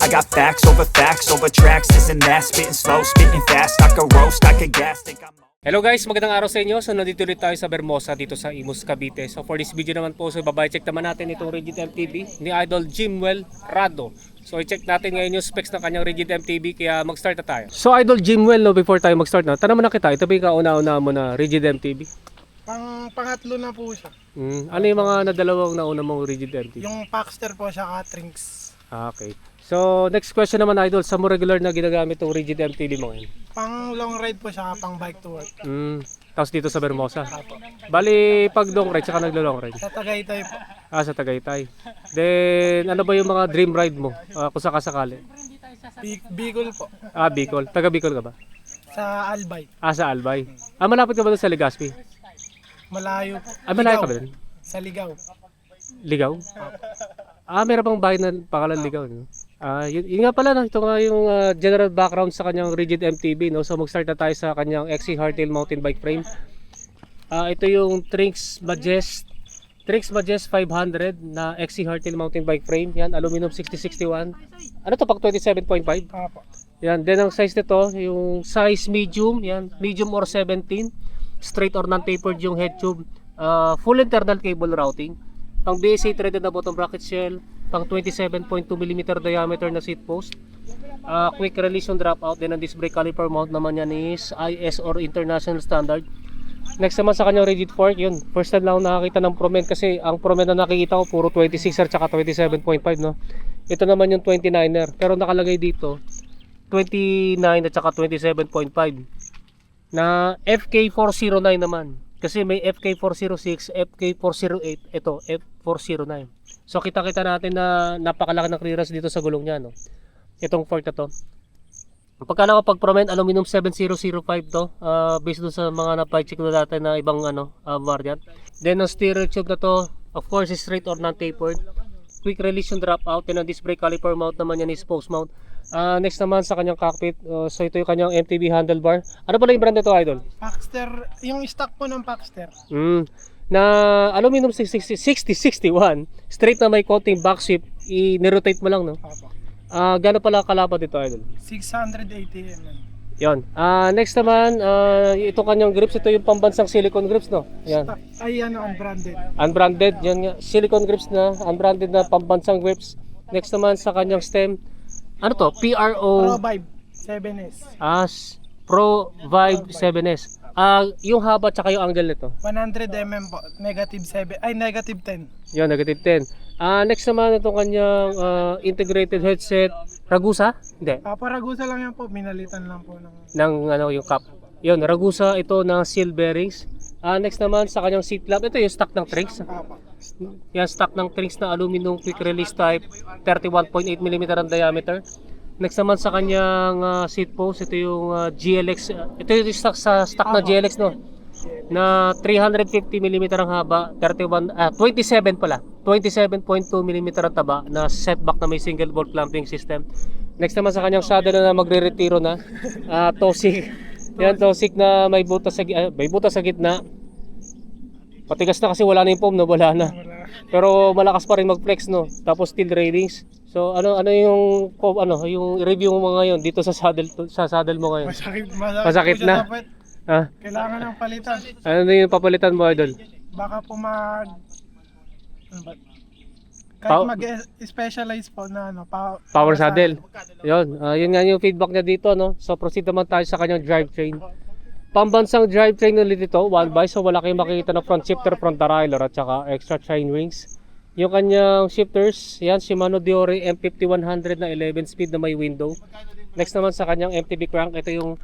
I got facts over facts over tracks This and that, spitting slow, spitting fast I could roast, I could gas, think I'm Hello guys, magandang araw sa inyo. So nandito ulit tayo sa Bermosa dito sa Imus Cavite. So for this video naman po, so babay check naman natin itong Rigid MTB ni Idol Jimwell Rado. So i-check natin ngayon yung specs ng kanyang Rigid MTB kaya mag-start na tayo. So Idol Jimwell, no, before tayo mag-start na, tanong mo na kita, ito ba yung kauna-una mo na Rigid MTB? Pang pangatlo na po siya. Hmm, ano yung mga nadalawang nauna mong Rigid MTB? Yung Paxter po siya Trinks. Ah, okay. So next question naman Idol, sa mo regular na ginagamit itong Rigid MTB mo ngayon? Pang long ride po siya, pang bike to work. Hmm, tapos dito sa Bermosa. Bali, pag long ride, saka naglo-long ride. Sa Tagaytay po. Ah, sa Tagaytay. Then, ano ba yung mga dream ride mo? Ah, kung sakasakali. Bi- Bicol po. Ah, Bicol. Taga Bicol ka ba? Sa Albay. Ah, sa Albay. Ah, malapit ka ba doon sa Legazpi? Malayo po. Ah, malayo ka ba Ligaw. doon? Sa Ligaw. Ligaw? Ah, meron bang bahay na pangalan Ligaw, no? Ah, yun, yun nga pala, no? ito nga yung ah, general background sa kanyang rigid MTB, no? So, mag-start na tayo sa kanyang XC Hardtail mountain bike frame. Ah, ito yung Trinx Majest Trinx Majest 500 na XC Hardtail mountain bike frame. Yan, aluminum 6061. Ano to, pag 27.5? Apo. Yan, then ang size nito, yung size medium, yan, medium or 17, straight or non-tapered yung head tube, uh, full internal cable routing, pang BSA threaded na bottom bracket shell, pang 27.2 mm diameter na seat post, uh, quick release yung dropout, then ang disc brake caliper mount naman yan is IS or international standard. Next naman sa kanyang rigid fork, yun. First time lang nakakita ng Promen kasi ang Promen na nakikita ko puro 26er tsaka 27.5 no. Ito naman yung 29er pero nakalagay dito 29 at saka 27.5 na FK409 naman. Kasi may FK406, FK408, ito F409. So kita-kita natin na napakalaki ng clearance dito sa gulong niya no. Itong fork na to. Ang Pagkala ko pag Promen aluminum 7005 to, ah, based dun sa mga napag-check na dati na ibang ano, ah, variant. Then ang steering tube na to, of course is straight or non-tapered. Quick release yung dropout, and ang disc brake caliper mount naman yan is post mount. Ah, next naman sa kanyang cockpit, uh, so ito yung kanyang MTB handlebar. Ano pala yung brand nito, Idol? Paxter, yung stock po ng Paxter. Mm. Na aluminum 60, 60, 61, straight na may konting back shift, i-rotate mo lang, no? Apo. Ah, gano'n pala kalapad ito, Idol? 680 mm. Yon. Ah, next naman, ah, itong kanyang grips, ito yung pambansang silicone grips, no? Yan. Stock- Ay ano, unbranded. Unbranded, yan nga. Silicone grips na, unbranded na pambansang grips. Next naman sa kanyang stem, ano to? PRO Pro Vibe 7S. as Pro Vibe 7S. Ah, yung haba tsaka yung angle nito. 100 mm po. Negative 7. Ay, negative 10. Yon, negative 10. Ah, next naman itong kanyang ah, integrated headset. Ragusa? Hindi. Ah, Paragusa lang yan po. Minalitan lang po ng... ng ano yung cap. Yun, Ragusa ito ng seal bearings. Ah, next naman sa kanyang seat lamp, ito yung stock ng Trinx. Apo. Yan stock ng Trinx na aluminum quick release type, 31.8 mm ang diameter. Next naman sa kanyang ah, seat post, ito yung ah, GLX. Ito yung stock sa stock na GLX no. Na 350 mm ang haba, 31 ah 27 pala. 27.2 mm ang taba na setback na may single bolt clamping system. Next naman sa kanyang saddle na magre-retiro na. Ah Tosig. Yan Tosig na may butas sa ah, may butas sa gitna. Patigas na kasi wala na yung foam, no? Wala na. Pero malakas pa rin mag-flex, no? Tapos steel railings. So ano ano yung ano yung review mo ngayon dito sa saddle sa saddle mo ngayon? Masakit, masakit, Masakit na. dapat. Ha? Kailangan ng palitan. Ano na yung papalitan mo, idol? Baka po mag... Ano ba? Pow- Kahit mag-specialize po na ano, pow- Power saddle. Yun, ah, yun nga yung feedback niya dito, no? So proceed naman tayo sa kanyang drivetrain. Pambansang drivetrain ulit ito, one by, so wala kayong makikita na front shifter, front derailleur at saka extra chain rings. Yung kanyang shifters, yan, Shimano Diore M5100 na 11 speed na may window. Next naman sa kanyang MTB crank, ito yung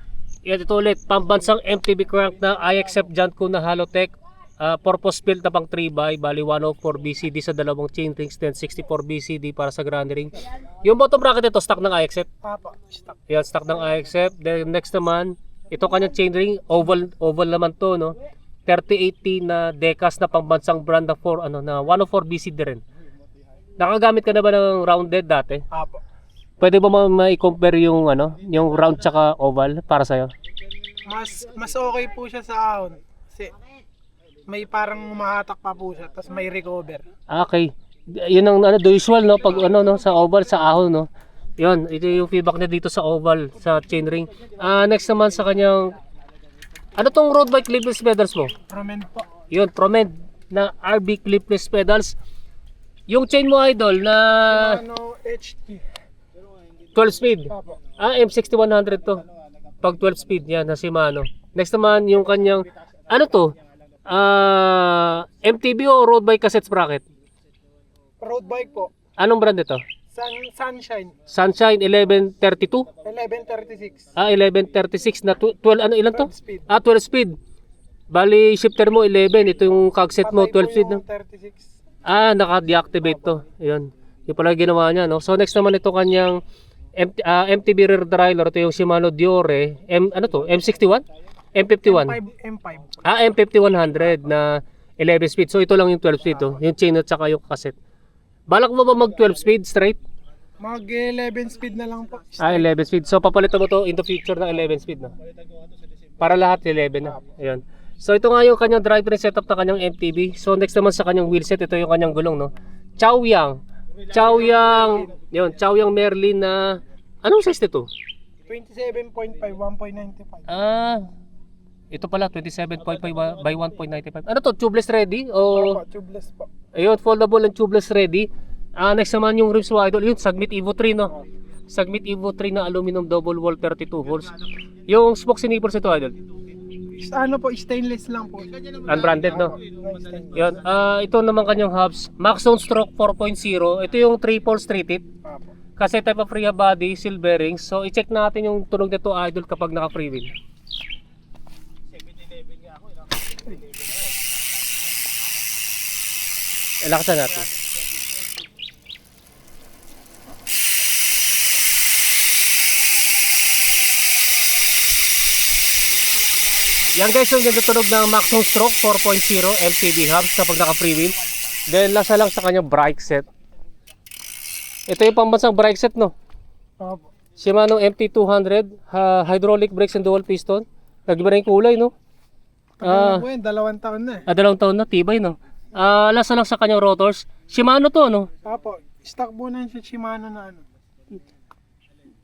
yan ito ulit, pambansang MTB crank na I accept Janko na Halotech. Ah, purpose built na pang 3 by bali 104 BCD sa dalawang chain rings then 64 BCD para sa ground ring Yung bottom bracket ito, stock ng IXF. Apo, stock. Yan, stock ng IXF. Then next naman, ito kanyang chainring, oval oval naman to, no. 3080 na Decas na pambansang brand na 4 ano na 104 BCD rin. Nakagamit ka na ba ng rounded dati? Apo. Pwede ba ma- ma-compare yung ano, yung round tsaka oval para sa'yo? Mas mas okay po siya sa ahon. Kasi may parang umahatak pa po siya, tapos may recover. Ah, Okay. Yun ang ano, the usual no pag ano no sa oval sa ahon no. Yun, ito yung feedback niya dito sa oval sa chainring. Ah, next naman sa kanyang ano tong road bike clipless pedals mo? Promen po. Yun, Promed na RB clipless pedals. Yung chain mo idol na Ano, HT. 12 speed. Ah, M6100 to. Pag 12 speed yan na Shimano. Next naman yung kanyang ano to? Ah, MTB o road bike cassette sprocket? Road bike po. Anong brand ito? Sun, Sunshine. Sunshine 1132? 1136. Ah, 1136 na tw- 12 ano ilan to? 12 speed. Ah, 12 speed. Bali shifter mo 11, ito yung cagset mo Patay po 12 speed. No? 36. Ah, naka-deactivate to. Ayun. Yung pala ginawa niya, no? So next naman ito kanyang MT, ah, MTB rear derailleur. Ito yung Shimano Diore. M, ano to? M61? M51? M5, M5. Ah, M5100 na 11 speed. So ito lang yung 12 speed, to. Yung chain at saka yung cassette. Balak mo ba mag 12 speed straight? Mag 11 speed na lang po. Ah, 11 speed. So papalitan mo to in the future ng 11 speed, no? Para lahat 11 na. Ayun. So ito nga yung kanyang drivetrain setup na kanyang MTB. So next naman sa kanyang wheelset, ito yung kanyang gulong, no? Chaoyang. Chaoyang, yun, Chaoyang Merlin na anong size nito? 27.5, 1.95. Ah, ito pala 27.5 by 1.95. Ano to? Tubeless ready o Opo, tubeless po. ayun, foldable and tubeless ready. Ah, next naman yung rims mo idol, yun, Sagmit Evo 3 no. Sagmit Evo 3 na aluminum double wall 32 holes. Yung spokes nipples ito idol. Ano po, stainless lang po. Unbranded no. Yun, ah ito naman kanyang hubs, Maxon Stroke 4.0. Ito yung triple straight tip. Opo. Kasi type of rear body, seal bearings. So i-check natin yung tunog nito idol kapag naka free wheel. Ilakasan natin. Yan guys, yung ganda tunog ng Maxon Stroke 4.0 MTB hubs kapag naka free wheel. Then lasa lang sa kanyang brake set. Ito yung pambansang brake set no. Opo. Shimano MT200 ha, hydraulic brakes and dual piston. Nag-iba na yung kulay no. Ah. Yun, dalawang taon na eh. ah, dalawang taon na tibay no. Ah, lasa lang sa kanyang rotors. Shimano to no. Opo, stock po na yun sa Shimano na ano.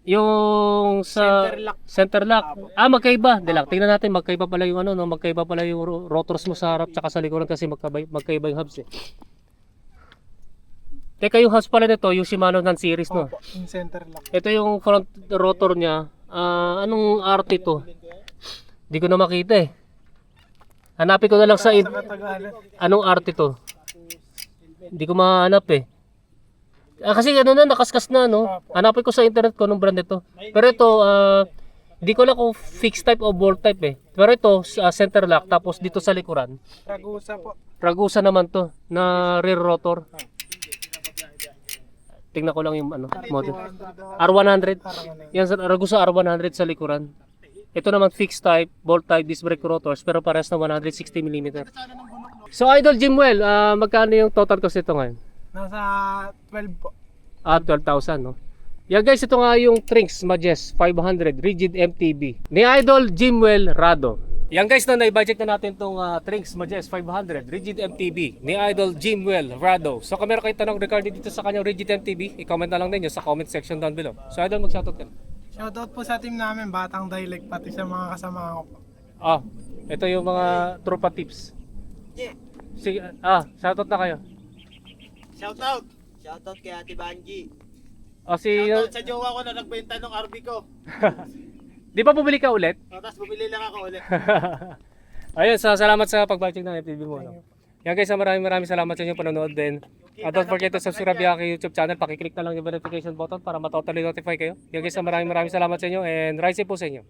Yung sa Center lock. center lock. Ah, magkaiba. Dilak, tingnan natin magkaiba pala yung ano no, magkaiba pala yung ro- rotors mo sa harap tsaka sa likuran kasi magkaiba, magkaiba yung hubs eh. Teka, yung hubs pala nito, yung Shimano ng series no. Opo, yung center lock. Ito yung front rotor niya. Ah, anong RT to? Hindi ko na makita eh. Hanapin ko na lang sa in- katagalan. anong RT to. Hindi ko mahanap eh. Ah, kasi ano na, nakaskas na, no? Hanapin ko sa internet ko anong brand ito. Pero ito, ah, hindi ko lang kung fixed type o bolt type eh. Pero ito, sa center lock, tapos dito sa likuran. Ragusa po. Ragusa naman to, na rear rotor. Tingnan ko lang yung ano, model. 200 R100. parang ano. Yan sa Ragusa R100 sa likuran. Ito naman fixed type, bolt type disc brake rotors pero parehas na 160 mm. So Idol Jimwell, ah, magkano yung total cost nito ngayon? Nasa 12 po. Ah, 12,000 no. Yan guys, ito nga yung Trinks Majes 500 Rigid MTB ni Idol Jimwell Rado. Yan guys, na na-budget na natin tong uh, Trinks Majes 500 Rigid MTB ni Idol Jimwell Rado. So kung meron kayong tanong regarding dito sa kanyang Rigid MTB, i-comment na lang ninyo sa comment section down below. So Idol, mag-shoutout ka na. Shoutout po sa team namin, Batang Dialect, pati sa mga kasama ko po. Ah, ito yung mga tropa tips. Sige, ah, shoutout na kayo. Shoutout! Shoutout kay Ate Banji. O si, Shoutout sa jowa ko na nagbenta ng RV ko. di ba bumili ka ulit? O, tapos bumili lang ako ulit. Ayun, sa salamat sa pag-watching ng FTV mo. No? Yan guys, maraming maraming salamat sa inyong panonood din. At don't forget to subscribe yung aking YouTube channel. Pakiclick na lang yung notification button para matotally notify kayo. Yan guys, maraming maraming salamat sa inyo and rise po sa inyo.